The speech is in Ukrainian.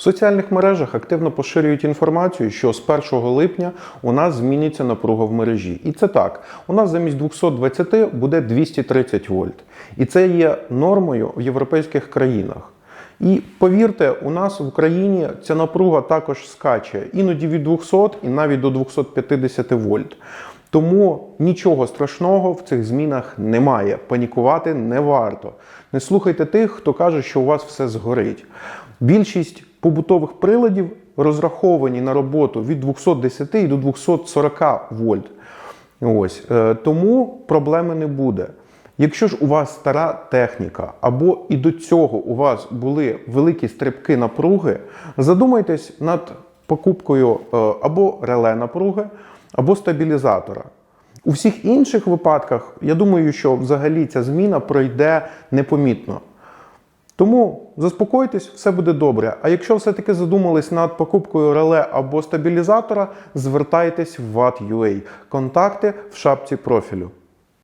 В соціальних мережах активно поширюють інформацію, що з 1 липня у нас зміниться напруга в мережі. І це так. У нас замість 220 буде 230 вольт. І це є нормою в європейських країнах. І повірте, у нас в Україні ця напруга також скаче іноді від 200 і навіть до 250 вольт. Тому нічого страшного в цих змінах немає. Панікувати не варто. Не слухайте тих, хто каже, що у вас все згорить. Більшість побутових приладів розраховані на роботу від 210 до 240 вольт. Ось е, тому проблеми не буде. Якщо ж у вас стара техніка, або і до цього у вас були великі стрибки напруги, задумайтесь над покупкою е, або реле напруги, або стабілізатора. У всіх інших випадках, я думаю, що взагалі ця зміна пройде непомітно. Тому заспокойтесь, все буде добре. А якщо все-таки задумались над покупкою реле або стабілізатора, звертайтесь в VAT.ua. Контакти в шапці профілю.